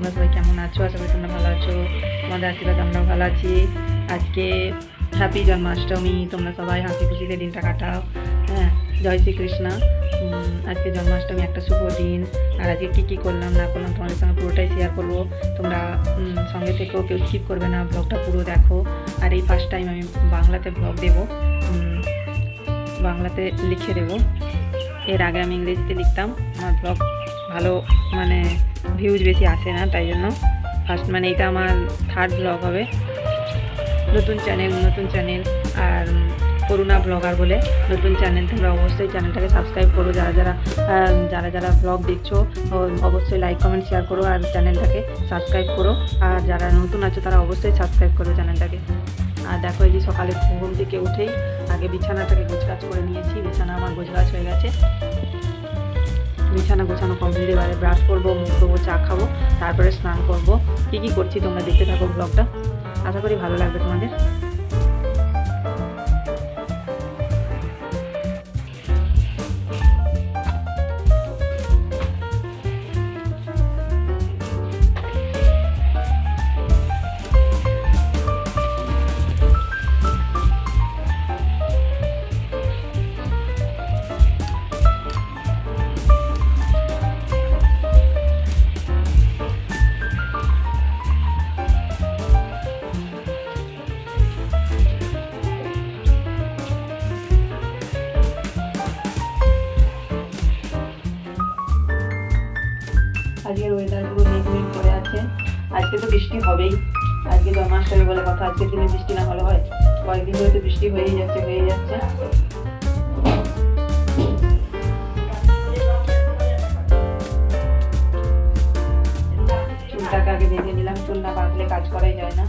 তোমরা সবাই কেমন আছো? আশা করি তোমরা ভালো আছো। তোমাদের আশীর্বাদ আমরাও ভালো আছি। আজকে হ্যাপি জন্মাষ্টমী। তোমরা সবাই হাসি খুশিতে দিনটা কাটাও। হ্যাঁ জয় শ্রীকৃষ্ণ। আজকে জন্মাষ্টমী, একটা শুভ দিন। আর আজকে কী কী করলাম, না করলাম, তোমাদের সঙ্গে পুরোটাই শেয়ার করব। তোমরা সঙ্গে থেকেও কেউ স্কিপ করবে না ব্লগটা পুরো দেখো। আর এই ফার্স্ট টাইম আমি বাংলাতে ব্লগ দেবো। বাংলাতে লিখে দেবো। এর আগে আমি ইংরেজিতে লিখতাম। আমার ব্লগ ভালো মানে ভিউজ বেশি আসে না, তাই জন্য ফার্স্ট মানে এটা আমার থার্ড ব্লগ হবে। নতুন চ্যানেল নতুন চ্যানেল আর করুণা ব্লগার বলে নতুন চ্যানেল তোমরা অবশ্যই চ্যানেলটাকে সাবস্ক্রাইব করো। যারা যারা যারা যারা ব্লগ দেখছ অবশ্যই লাইক কমেন্ট শেয়ার করো আর চ্যানেলটাকে সাবস্ক্রাইব করো। আর যারা নতুন আছো, তারা অবশ্যই সাবস্ক্রাইব করো চ্যানেলটাকে আর দেখো এই যে সকালে ঘুম থেকে উঠেই আগে বিছানাটাকে গোছগাছ করে নিয়েছি। বিছানা আমার গোছগাছ হয়ে গেছে। বিছানা গোছানো কমপ্লিট এবারে ব্রাশ করব, মুখ ধোবো, চা খাব, তারপরে স্নান করব। কী কী করছি তোমরা দেখতে থাকো ব্লগটা আশা করি ভালো লাগবে তোমাদের। বৃষ্টি হয়েই যাচ্ছে হয়েই যাচ্ছে। চুলটাকে আগে বেঁধে নিলাম, চুল না বাঁধলে কাজ করাই যায় না।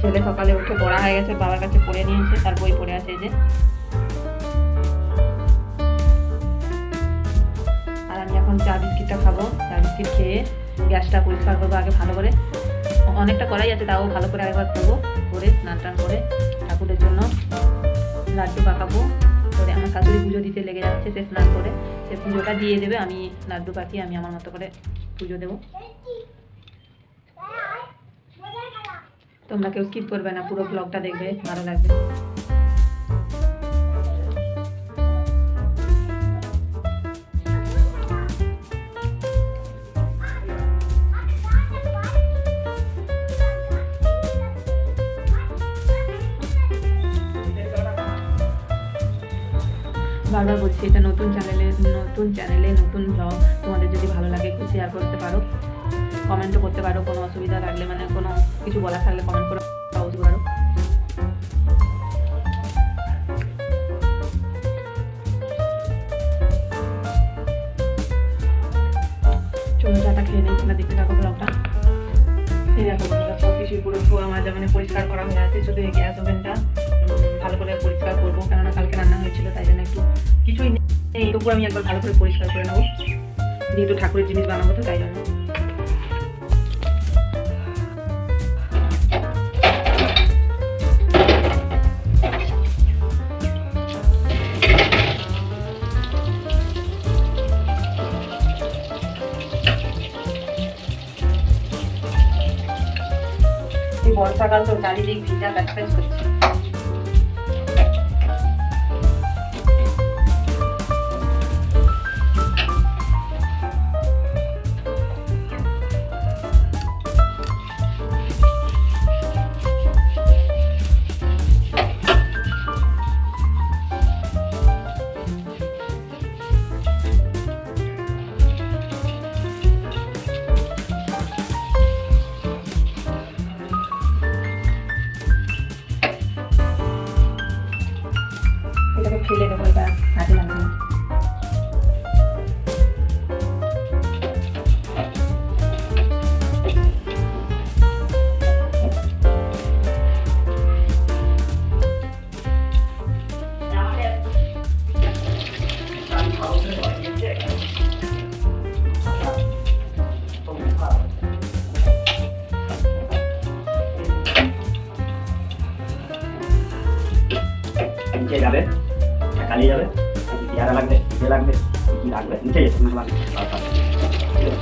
ছেলে সকালে উঠে পড়া হয়ে গেছে, বাবার কাছে পড়ে নিয়েছে, তার বই পড়ে আছে যে। বিস্কিটটা খাব চা বিস্কিট খেয়ে গ্যাসটা পরিষ্কার করব আগে ভালো করে। অনেকটা করাই আছে, তাও ভালো করে একবার করব করে স্নান টান করে ঠাকুরের জন্য লাড্ডু পাকাবো। করে আমার শাশুড়ি পুজো দিতে লেগে যাচ্ছে, সে স্নান করে, সে পুজোটা দিয়ে দেবে, আমি লাড্ডু পাকিয়ে আমি আমার মতো করে পুজো দেবো। তোমরা কেউ স্কিপ করবে না, পুরো ব্লগটা দেখবে, ভালো লাগবে। বারবার বলছি, এটা নতুন চ্যানেলে নতুন চ্যানেলে নতুন ব্লগ তোমাদের যদি ভালো লাগে একটু শেয়ার করতে পারো কমেন্টও করতে পারো, কোনো অসুবিধা লাগলে মানে কোনো কিছু বলা থাকলে কমেন্ট করে, অবশ্যই পারো খেয়ে সব মানে পরিষ্কার করা হয়ে আছে, শুধু এই গ্যাস ওভেনটা ভালো করে পরিষ্কার করব, কেননা কালকে রান্না হয়েছিল, তাই জন্য একটু কিছুই নেই। তবু আমি একবার ভালো করে পরিষ্কার করে নেব। যেহেতু ঠাকুরের জিনিস বানাবো তো, তাই জন্য। বর্ষাকাল তো চারিদিক ভিজা, প্যাচপ্যাচ করছে।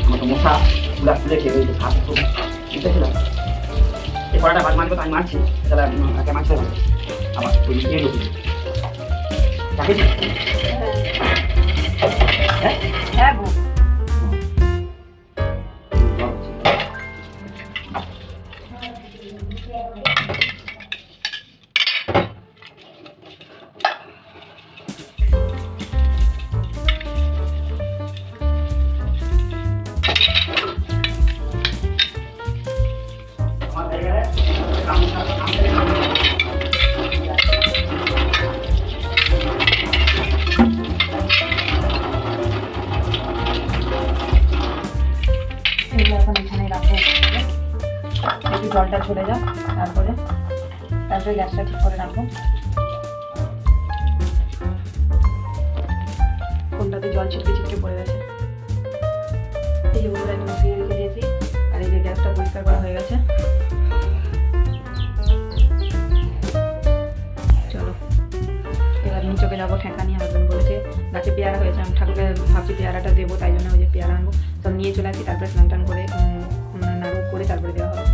আমার তো মশা তুলা তুলে খেয়ে রয়েছে খাস তো ছিল এই কড়াটা ভাত মারবো আমি মারছি তাহলে আগে মারতে ওই দিয়ে ঢুকি হ্যাঁ হ্যাঁ জলটা ঝরে যাক, তারপরে তারপরে গ্যাসটা ঠিক করে রাখব। কোনটাতে জল ছিটকে ছিটকে পড়ে গেছে। এই যে বন্ধুরা, একটু মুখিয়ে রেখে দিয়েছি, আর এই যে গ্যাসটা পরিষ্কার করা হয়ে গেছে। চলো, এবার নিচকে যাব, ঠেকা নিয়ে হাজবেন্ড বলেছে, গাছে পেয়ারা হয়েছে, আমি ঠাকুরকে ভাবছি পেয়ারাটা দেবো, তাই জন্য ওই যে পেয়ারা আনব। সব নিয়ে চলে আসি, তারপরে স্নান টান করে নাড়ু করে তারপরে দেওয়া হবে।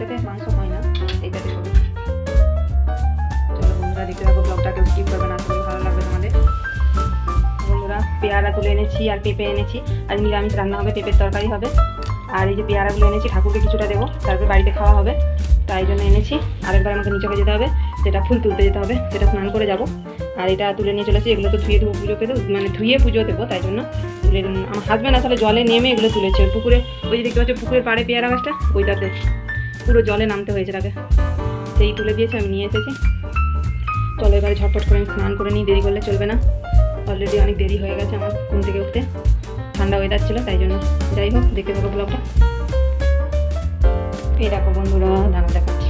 এটাতে মাংস হয় না, এটাতে করব চলো বন্ধুরা, দেখতে থাকো ব্লগটাকে স্কিপ করবে না আসলে ভালো লাগবে তোমাদের। বন্ধুরা, পেয়ারা তুলে এনেছি আর পেঁপে এনেছি। আর নিরামিষ রান্না হবে, পেঁপের তরকারি হবে। আর এই যে পেয়ারাগুলো এনেছি, ঠাকুরকে কিছুটা দেবো, তারপর বাড়িতে খাওয়া হবে। তাই জন্য এনেছি। আরেকবার আমাকে নিচকে যেতে হবে, সেটা ফুল তুলতে যেতে হবে, সেটা স্নান করে যাব। আর এটা তুলে নিয়ে চলেছি, এগুলো তো ধুয়ে দেবো পুজোকে দেবো মানে ধুয়ে পুজো দেবো, তাই জন্য তুলে আমার হাজব্যান্ড আসলে জলে নেমে এগুলো তুলেছে পুকুরে, ওই যে দেখতে পাচ্ছ পুকুরের পাড়ে পেয়ারা গাছটা, ওইটাতে। পুরো জলে নামতে হয়েছে তাকে। সেই তুলে দিয়েছে, আমি নিয়ে এসেছি। চলো এবারে ঝটপট করে আমি স্নান করে নিই, দেরি করলে চলবে না। অলরেডি অনেক দেরি হয়ে গেছে আমার ঘুম থেকে উঠতে। ঠান্ডা ওয়েদার ছিল, তাই জন্য। যাই হোক, দেখতে থাকো ব্লগটা এই দেখো বন্ধুরা দানা দেখাচ্ছি।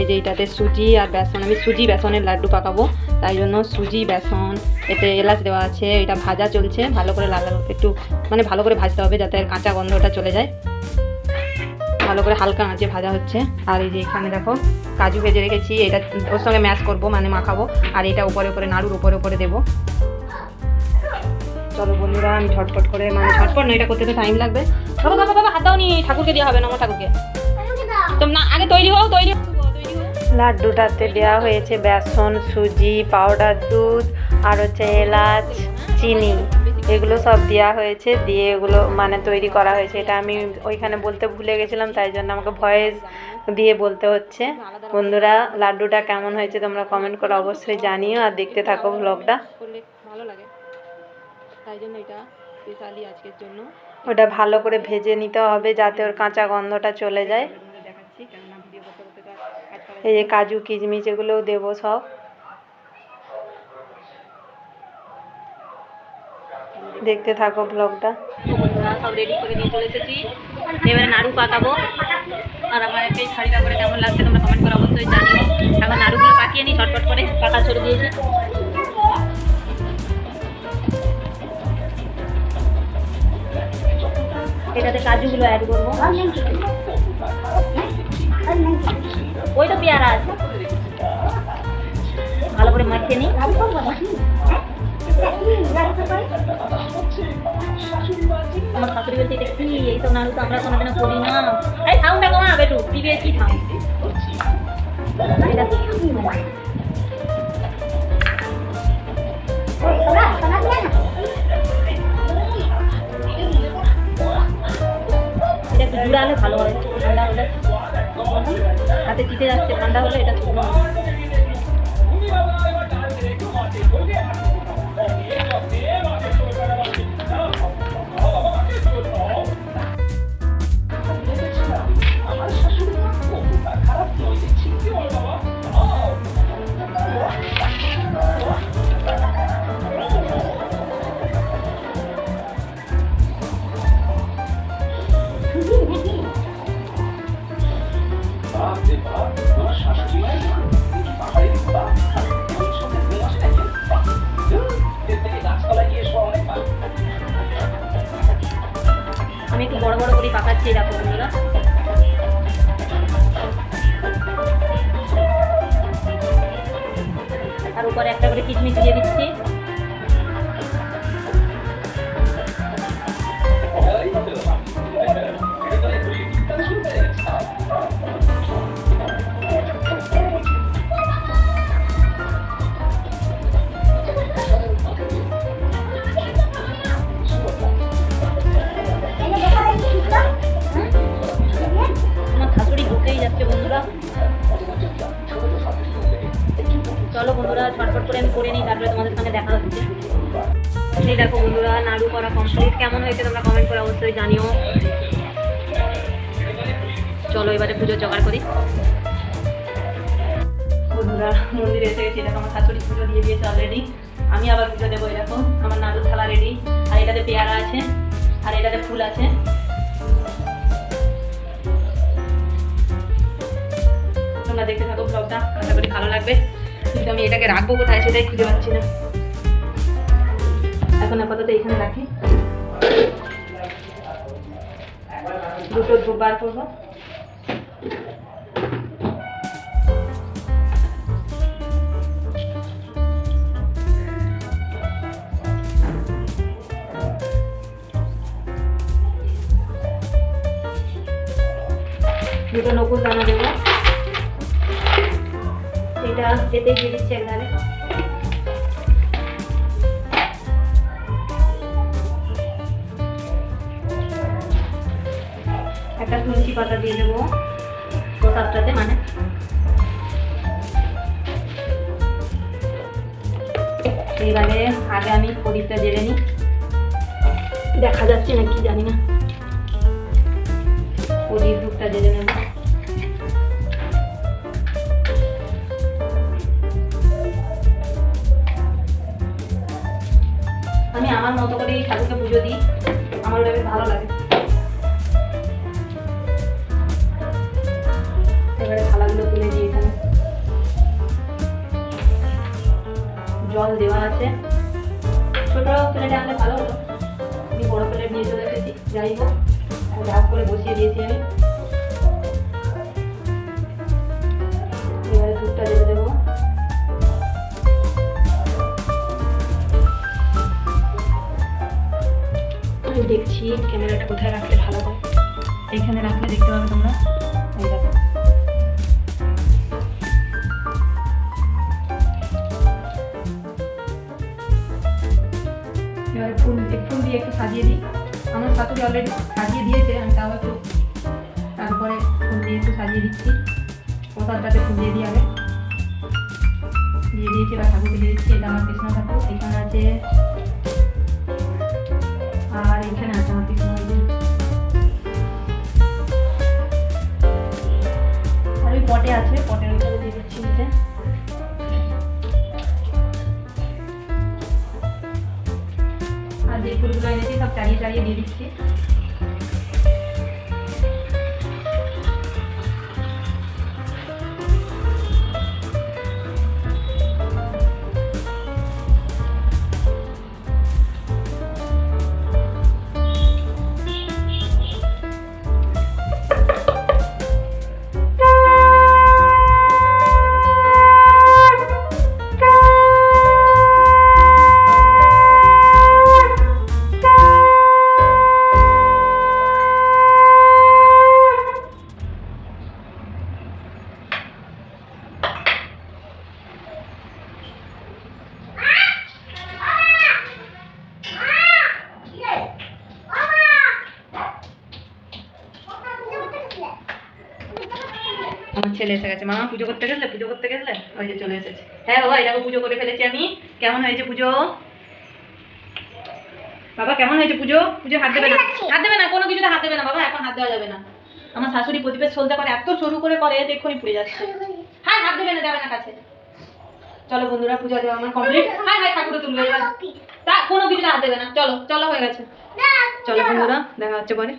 এই যে এইটাতে সুজি আর বেসন, আমি সুজি, বেসনের লাড্ডু পাকাবো। তাই জন্য সুজি, বেসন, এতে এলাচ দেওয়া আছে, এটা ভাজা চলছে। ভালো করে লাল একটু মানে ভালো করে ভাজতে হবে যাতে কাঁচা গন্ধটা চলে যায়। ভালো করে হালকা আঁচে ভাজা হচ্ছে। আর এই যে এখানে দেখো কাজু ভেজে রেখেছি এটা ওর সঙ্গে ম্যাশ করব মানে মাখাবো আর এটা উপরে উপরে নাড়ুর উপরে উপরে দেবো। চলো বন্ধুরা আমি ঝটপট করে মানে ঝটপট না এটা করতে তো টাইম লাগবে। বাবা বাবা বাবা হাত দাওনি ঠাকুরকে দেওয়া হবে না আমার ঠাকুরকে। তো না আগে তৈরি হও, তৈরি লাড্ডুটাতে দেওয়া হয়েছে বেসন সুজি পাউডার দুধ আর হচ্ছে এলাচ চিনি। এগুলো সব দেওয়া হয়েছে, দিয়ে এগুলো মানে তৈরি করা হয়েছে। এটা আমি ওইখানে বলতে ভুলে গেছিলাম, তাই জন্য আমাকে ভয়েস দিয়ে বলতে হচ্ছে। বন্ধুরা, লাড্ডুটা কেমন হয়েছে তোমরা কমেন্ট করে অবশ্যই জানিও আর দেখতে থাকো ব্লগটা ভালো লাগে তাই জন্য এটা স্পেশালি আজকের জন্য ওটা ভালো করে ভেজে নিতে হবে যাতে ওর কাঁচা গন্ধটা চলে যায়। এই যে কাজু, কিশমিশ, এগুলোও দেবো সব। দেখতে থাকো ব্লগটা। বন্ধুরা, সব রেডি করে নিয়ে চলে এসেছি। এবারে নাড়ু পাকাবো। আর আমার এই শাড়িটা করে কেমন লাগছে তোমরা কমেন্ট করে অবশ্যই জানিও। এখন নাড়ুগুলো পাকিয়ে নিই, ঝটপট করে পাকা ছেড়ে দিয়েছি। এটাতে কাজুগুলো অ্যাড করব। ওই তো পেয়ারা আছে। ভালো করে মাখিয়ে নিই। আমার শাশুড়ি বলছে, এটা কি? এইসব নাড়ু তো আমরা কোনোদিনও করি না। এই সাউন্ডটা কমা বেটু টিভি কি এটা এটা একটু জুড়ালে ভালো হয়। ঠান্ডা হলে। হাতে চিটে যাচ্ছে, ঠান্ডা হলে এটা শুকনো হবে। পাকাচ্ছি পাকাচ্ছে দেখো বন্ধুরা আর উপরে একটা করে কিচমিচ দিয়ে দিচ্ছি দেখো বন্ধুরা, নাড়ু করা কমপ্লিট কেমন হয়েছে তোমরা কমেন্ট করে অবশ্যই জানিও। চলো এবারে পুজো জোগাড় করি। বন্ধুরা, মন্দিরে এসে গেছি, দেখো আমার শাশুড়ি পুজো দিয়ে দিয়েছে অলরেডি আমি আবার পুজো দেবো এরকম আমার নাড়ু থালা রেডি আর এটাতে পেয়ারা আছে, আর এটাতে ফুল আছে। তোমরা দেখতে থাকো ব্লগটা আশা করি ভালো লাগবে। কিন্তু আমি এটাকে রাখব কোথায় সেটাই খুঁজে পাচ্ছি না। এখন আপাতত এখানে রাখি। দুটো বার করব। দুটো নকুল দানা দেবো। এটা এতেই দিয়ে দিচ্ছি একধারে। একটা তুলসী পাতা দিয়ে দেবো প্রসাদটাতে মানে। এইবারে আগে আমি প্রদীপটা জেলে নিই। দেখা যাচ্ছে না কি জানি না। প্রদীপ ধূপটা জেলে নেব। আমি আমার মতো করে ঠাকুরকে পুজো দিই। আমার ভালো লাগে। প্লেটে আনলে ভালো হতো। আমি বড় প্লেট নিয়ে চলে এসেছি যাই হোক ডাক করে বসিয়ে দিয়েছি আমি। দেবো। দেখছি, ক্যামেরাটা কোথায় রাখলে ভালো হয়? এইখানে রাখলে দেখতে পাবে তোমরা। এবারে ফুল ফুল দিয়ে একটু সাজিয়ে দিই। আমার শাশুড়ি অলরেডি সাজিয়ে দিয়েছে, আমি তাও একটু তারপরে ফুল দিয়ে একটু সাজিয়ে দিচ্ছি। প্রসাদটাতে ফুল দিয়ে দিই আগে দিয়ে দিয়েছি ঠাকুরকে দিয়ে দিচ্ছি, এটা আমার কৃষ্ণ ঠাকুর, এখানে আছে আর এখানে আছে আমার কৃষ্ণ পটে আছে পটের আর যে ফুলগুলো এনেছি সব চালিয়ে চালিয়ে দিয়ে দিচ্ছি ছেলে এসে গেছে। মামা পুজো করতে গেলে? পুজো করতে গেলে? ওই যে চলে এসেছে। হ্যাঁ বাবা এটাকে পুজো করে ফেলেছি আমি। কেমন হয়েছে পুজো? বাবা কেমন হয়েছে পুজো? পুজো হাত দেবে না। হাত দেবে না কোনো কিছুতে হাত দেবে না। বাবা এখন হাত দেওয়া যাবে না। আমার শাশুড়ি প্রদীপের সলতে করে এত সরু করে করে দেখুনি পুড়ে যাচ্ছে। হ্যাঁ হাত দেবে না যাবে না কাছে। চলো বন্ধুরা পূজা দেওয়া আমার কমপ্লিট হ্যাঁ হ্যাঁ ঠাকুরও তুলবে তা কোনো কিছুতে হাত দেবে না। চলো চলো হয়ে গেছে। চলো। বন্ধুরা দেখা হচ্ছে পরে।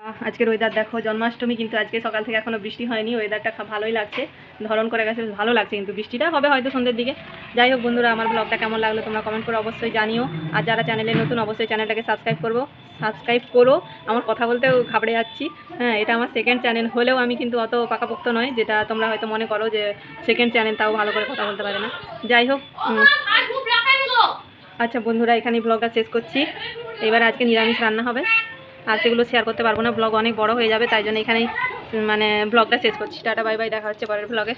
আজকের ওয়েদার দেখো, জন্মাষ্টমী কিন্তু আজকে সকাল থেকে এখনও বৃষ্টি হয়নি ওয়েদারটা ভালোই লাগছে। ধরন করে গেছে ভালো লাগছে কিন্তু বৃষ্টিটা। হবে হয়তো সন্ধ্যের দিকে। যাই হোক বন্ধুরা, আমার ব্লগটা কেমন লাগল তোমরা কমেন্ট করে অবশ্যই জানিও। আর যারা চ্যানেলে নতুন, অবশ্যই চ্যানেলটাকে সাবস্ক্রাইব করব। সাবস্ক্রাইব করো। আমার কথা বলতেও ঘাবড়ে যাচ্ছি। হ্যাঁ এটা আমার সেকেন্ড চ্যানেল হলেও আমি কিন্তু অত পাকাপোক্ত নয় যেটা তোমরা হয়তো মনে করো যে সেকেন্ড চ্যানেল তাও ভালো করে কথা বলতে পারে না। যাই হোক আচ্ছা বন্ধুরা এখানে ব্লগটা শেষ করছি। এবার আজকে নিরামিষ রান্না হবে। আর সেগুলো শেয়ার করতে পারব না। ব্লগ অনেক বড় হয়ে যাবে, তাই জন্য এখানেই মানে ব্লগটা শেষ করছি। টাটা বাই বাই দেখা হচ্ছে পরের ব্লগে